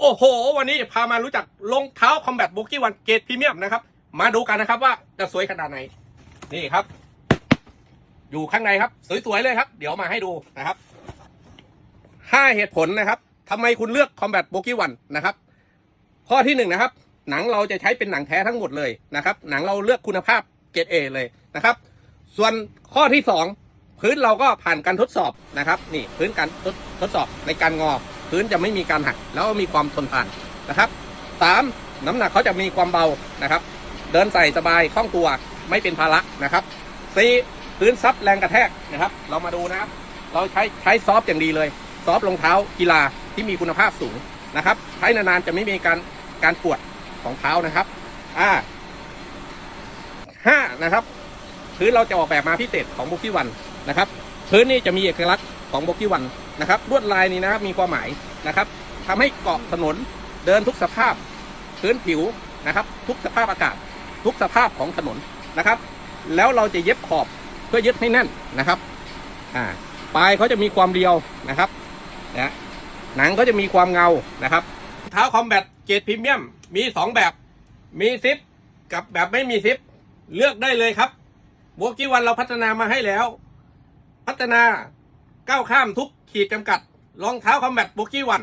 โอ้โห วันนี้พามารู้จักรองเท้าคอมแบทโบกี้วันเกรดพรีเมียมนะครับ มาดูกันนะครับว่าจะสวยขนาดไหน นี่ครับ อยู่ข้างในครับ สวยๆเลยครับ เดี๋ยวมาให้ดูนะครับห้าเหตุผลนะครับทำไมคุณเลือกคอมแบทโบกี้วันนะครับ ข้อที่หนึ่งนะครับ หนังเราจะใช้เป็นหนังแท้ทั้งหมดเลยนะครับ หนังเราเลือกคุณภาพเกรดเอเลยนะครับ ส่วนข้อที่สองพื้นเราก็ผ่านการทดสอบนะครับ นี่พื้นการทดทดสอบในการงอ พื้นจะไม่มีการหักแล้วมีความทนทานนะครับสามน้ำหนักเขาจะมีความเบานะครับ เดินใส่สบายคล่องตัวไม่เป็นภาระนะครับสี่พื้นซับแรงกระแทกนะครับ เรามาดูนะครับ เราใช้ใช้ซอฟต์อย่างดีเลย ซอฟต์รองเท้ากีฬาที่มีคุณภาพสูงนะครับ ใช้นานๆจะไม่มีการการปวดของเท้านะครับ อ่าห้านะครับ พื้นเราจะออกแบบมาพิเศษของบุกี้วันนะครับ พื้นนี่จะมีเอกลักษณ์ ของบุกี้วันนะครับลวดลายนี้นะครับมีความหมายนะครับทำให้เกาะถนนเดินทุกสภาพพื้นผิวนะครับ ทุกสภาพอากาศ ทุกสภาพของถนนนะครับ แล้วเราจะเย็บขอบเพื่อยึดให้แน่นนะครับอ่าปลายเขาจะมีความเรียวนะครับนะหนังเขาจะมีความเงานะครับ เท้าคอมแบทเกรดพรีเมียมมีสองแบบ มีซิปกับแบบไม่มีซิปเลือกได้เลยครับบวกี้วันเราพัฒนามาให้แล้ว พัฒนา ก้าวข้ามทุกขีดจำกัดรองเท้าคอมแบทบุกี้วัน